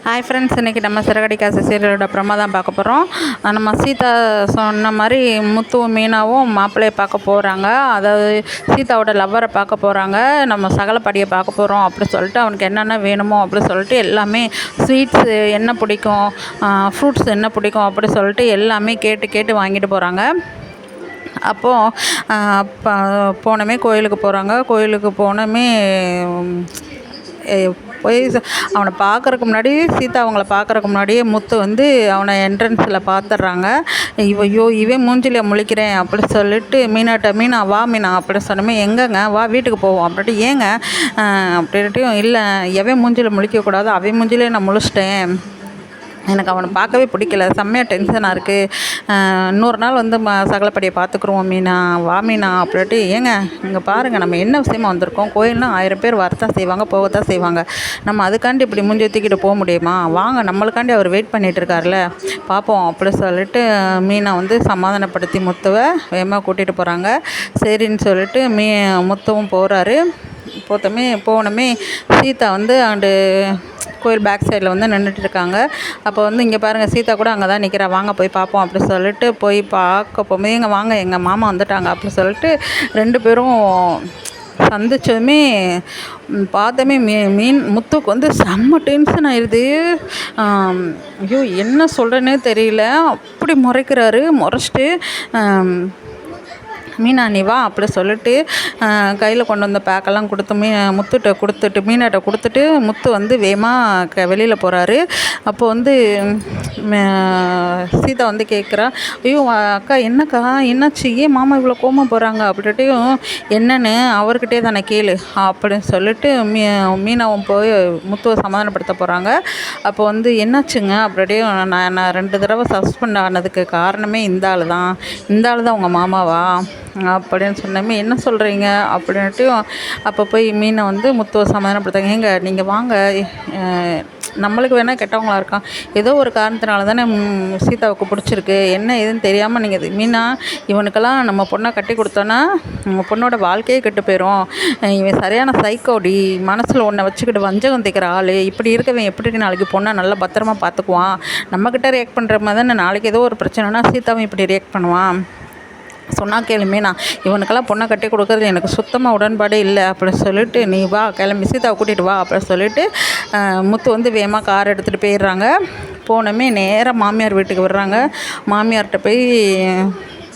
Hi friends இன்றைக்கி நம்ம சிறகடி சீரியலோட அப்புறமா தான் பார்க்க போகிறோம் நம்ம சீதா சொன்ன மாதிரி முத்துவும் மீனாவும் மாப்பிள்ளையை பார்க்க போகிறாங்க அதாவது சீதாவோட லவ்வரை பார்க்க போகிறாங்க நம்ம சகலப்படியை பார்க்க போகிறோம் அப்படி சொல்லிட்டு அவனுக்கு என்னென்ன வேணுமோ அப்படி சொல்லிட்டு எல்லாமே ஸ்வீட்ஸு என்ன பிடிக்கும் ஃப்ரூட்ஸ் என்ன பிடிக்கும் அப்படி சொல்லிட்டு எல்லாமே கேட்டு கேட்டு வாங்கிட்டு போகிறாங்க அப்போது போனமே கோயிலுக்கு போகிறாங்க கோயிலுக்கு போனமே போய் அவனை பார்க்குறக்கு முன்னாடி சீதா அவங்கள பார்க்குறக்கு முன்னாடியே முத்து வந்து அவனை என்ட்ரன்ஸில் பார்த்துட்றாங்க ஐயோ இவன் மூஞ்சில் முழிக்கிறேன் அப்படி சொல்லிட்டு மீனாட்ட மீனா வா மீனா அப்படி சொன்னமே எங்கங்க? வா வீட்டுக்கு போவோம். அப்படின்ட்டு ஏங்க? அப்படின்ட்டு இல்லை எவன் மூஞ்சில் முழிக்கக்கூடாது அவன் மூஞ்சிலே நான் முழிச்சிட்டேன். எனக்கு அவனை பார்க்கவே பிடிக்கல. செம்மையாக டென்ஷனாக இருக்குது இன்னொரு நாள் வந்து ம சகலப்படியை பார்த்துக்குருவோம் மீனா. வா மீனா அப்படின்ட்டு ஏங்க இங்கே பாருங்கள் நம்ம என்ன விஷயமா வந்திருக்கோம்? கோயில்னால் ஆயிரம் பேர் வரத்தான் செய்வாங்க போகத்தான் செய்வாங்க. நம்ம அதுக்காண்டி இப்படி மூஞ்சி தூக்கிட்டு போக முடியுமா? வாங்க நம்மளுக்காண்டி அவர் வெயிட் பண்ணிகிட்டு இருக்கார்ல பார்ப்போம் அப்படி சொல்லிட்டு மீனை வந்து சமாதானப்படுத்தி முத்துவை வேகமாக கூட்டிகிட்டு போகிறாங்க சரின்னு சொல்லிட்டு மீ முத்துவும் போகிறாரு போத்தமே போனமே சீதா வந்து அண்டு கோயில் பேக் சைடில் வந்து நின்றுட்டு இருக்காங்க அப்போ வந்து இங்கே பாருங்கள் சீதா கூட அங்கே தான் நிற்கிறா வாங்க போய் பார்ப்போம் அப்படி சொல்லிட்டு போய் பார்க்க போகும்போது எங்கள் வாங்க எங்கள் மாமா வந்துட்டாங்க அப்படி சொல்லிட்டு ரெண்டு பேரும் சந்தித்ததுமே பார்த்தமே மீ மீன் முத்துக்கு வந்து செம்ம டென்ஷன் ஆயிடுது ஐயோ என்ன சொல்கிறேன்னே தெரியல. அப்படி முறைக்கிறாரு முறைச்சிட்டு மீனா நீ வா அப்படி சொல்லிட்டு கையில் கொண்டு வந்த பேக்கெல்லாம் கொடுத்து மீ முத்துகிட்ட கொடுத்துட்டு மீனாட்ட கொடுத்துட்டு முத்து வந்து வேகமாக க வெளியில் போகிறாரு அப்போ வந்து சீதா வந்து கேட்குறா ஐயோ அக்கா என்னக்கா என்னாச்சு? ஏன் மாமா இவ்வளோ கோமம் போகிறாங்க அப்படின்ட்டையும் என்னன்னு அவர்கிட்டே தானே கேளு அப்படின்னு சொல்லிட்டு மீ மீனாவும் போய் முத்துவை சமாதானப்படுத்த போகிறாங்க அப்போ வந்து என்னாச்சுங்க? அப்படியே நான் நான் ரெண்டு தடவை சஸ்பெண்ட் ஆனதுக்கு காரணமே இந்த ஆள் தான் இந்த ஆள் தான் உங்கள் மாமாவா? அப்படின்னு சொன்னமே என்ன சொல்கிறீங்க அப்படின்ட்டு அப்போ போய் மீனை வந்து முத்துவ சமாதானப்படுத்தாங்க ஏங்க நீங்கள் வாங்க. நம்மளுக்கு வேணால் கெட்டவங்களா இருக்கான். ஏதோ ஒரு காரணத்தினால தானே சீதாவுக்கு பிடிச்சிருக்கு. என்ன ஏதுன்னு தெரியாமல் நீங்கள் மீனா இவனுக்கெல்லாம் நம்ம பொண்ணை கட்டி கொடுத்தோன்னா நம்ம பொண்ணோட வாழ்க்கையே கெட்டு போயிடும் இவன் சரியான சைக்கோடி மனசில் ஒன்றை வச்சுக்கிட்டு வஞ்சகம் தைக்கிற ஆள். இப்படி இருக்கவன் எப்படி நாளைக்கு பொண்ணை நல்லா பத்திரமா பார்த்துக்குவான்? நம்மக்கிட்ட ரியாக்ட் பண்ணுற மாதிரி தானே நாளைக்கு ஏதோ ஒரு பிரச்சனைனா சீதாவும் இப்படி ரியாக்ட் பண்ணுவான். சொன்னால் கேளுமே நான் இவனுக்கெல்லாம் பொண்ணை கட்டி கொடுக்குறது எனக்கு சுத்தமாக உடன்பாடே இல்லை. அப்படின்னு சொல்லிட்டு நீ வா கிளம்பி சீதாவை கூட்டிகிட்டு வா அப்படின்னு சொல்லிட்டு முத்து வந்து வேகமாக கார் எடுத்துகிட்டு போயிடுறாங்க. போனோமே நேராக மாமியார் வீட்டுக்கு வர்றாங்க. மாமியார்கிட்ட போய்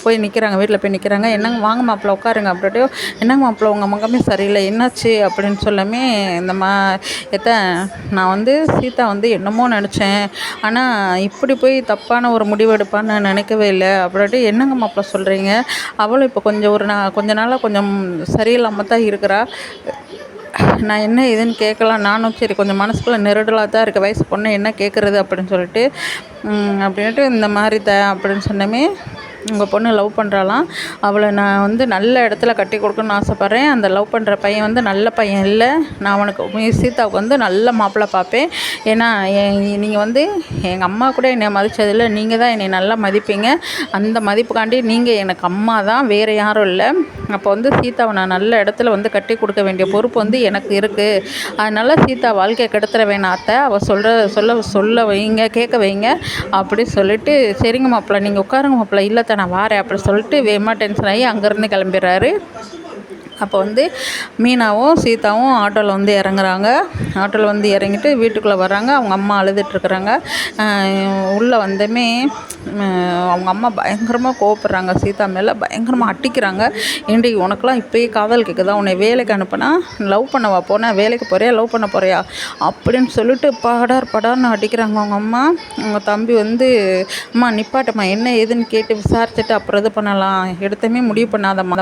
போய் நிற்கிறாங்க வீட்டில் போய் நிற்கிறாங்க என்னங்க வாங்க மாப்பிள்ள உட்காருங்க அப்படின்ட்டு என்னங்க மாப்பிள்ள உங்கள் முகமே சரியில்லை என்னாச்சு அப்படின்னு சொல்லமே இந்த மா எத்த நான் வந்து சீதா வந்து என்னமோ நினச்சேன். ஆனால் இப்படி போய் தப்பான ஒரு முடிவு எடுப்பான்னு நான் நினைக்கவே இல்லை அப்படின்ட்டு என்னங்க மாப்பிள்ள சொல்கிறீங்க அவளும் இப்போ கொஞ்சம் ஒரு நான் கொஞ்ச நாளாக கொஞ்சம் சரியில்லாமல் தான் இருக்கிறா. நான் என்ன இதுன்னு கேட்கலாம். நானும் சரி கொஞ்சம் மனசுக்குள்ளே நெருடலாக தான் இருக்க. வயசு பொண்ணு என்ன கேட்குறது அப்படின்னு சொல்லிட்டு அப்படின்ட்டு இந்த மாதிரி த அப்படின்னு சொன்னமே உங்கள் பொண்ணு லவ் பண்ணுறாளாம் அவளை நான் வந்து நல்ல இடத்துல கட்டி கொடுக்கணும்னு ஆசைப்பட்றேன். அந்த லவ் பண்ணுற பையன் வந்து நல்ல பையன் இல்லை. நான் அவனுக்கு சீதாவுக்கு வந்து நல்ல மாப்பிள்ளை பார்ப்பேன். ஏன்னா நீங்கள் வந்து எங்கள் அம்மா கூட என்னை மதித்ததில்ல நீங்கள் தான் என்னை நல்லா மதிப்பீங்க. அந்த மதிப்புக்காண்டி நீங்கள் எனக்கு அம்மா தான் வேறு யாரும் இல்லை. அப்போ வந்து சீதாவை நான் நல்ல இடத்துல வந்து கட்டி கொடுக்க வேண்டிய பொறுப்பு வந்து எனக்கு இருக்குது அதனால் சீதா வாழ்க்கையை கெடுத்துட அத்தை. அவள் சொல்கிற சொல்ல சொல்ல வைங்க கேட்க வைங்க. அப்படி சொல்லிட்டு சரிங்க மாப்பிள்ள நீங்கள் உட்காருங்க மாப்பிள்ள. இல்லை நான் வாரேன் அப்படி சொல்லிட்டு வேகமாக டென்ஷன் ஆகி அங்கேருந்து கிளம்பிடுறாரு. அப்போ வந்து மீனாவும் சீதாவும் ஆட்டோவில் வந்து இறங்குறாங்க. ஆட்டோவில் வந்து இறங்கிட்டு வீட்டுக்குள்ளே வராங்க அவங்க அம்மா அழுதுட்டுருக்குறாங்க. உள்ளே வந்தமே அவங்க அம்மா பயங்கரமாக கோவப்படுறாங்க. சீதா மேலே பயங்கரமாக அட்டிக்கிறாங்க ஏண்டி உனக்கெலாம் இப்போயே காதல் கேட்குதா உன்னை வேலைக்கு அனுப்புனா லவ் பண்ணவா? போனேன் வேலைக்கு போறியா? லவ் பண்ண போறியா? அப்படின்னு சொல்லிட்டு படார் படார்னு அடிக்கிறாங்க அவங்க அம்மா. அவங்க தம்பி வந்து அம்மா நிப்பாட்டம்மா என்ன ஏதுன்னு கேட்டு விசாரிச்சுட்டு அப்புறம் இது பண்ணலாம். எடுத்தமே முடிவு பண்ணாதம்மா.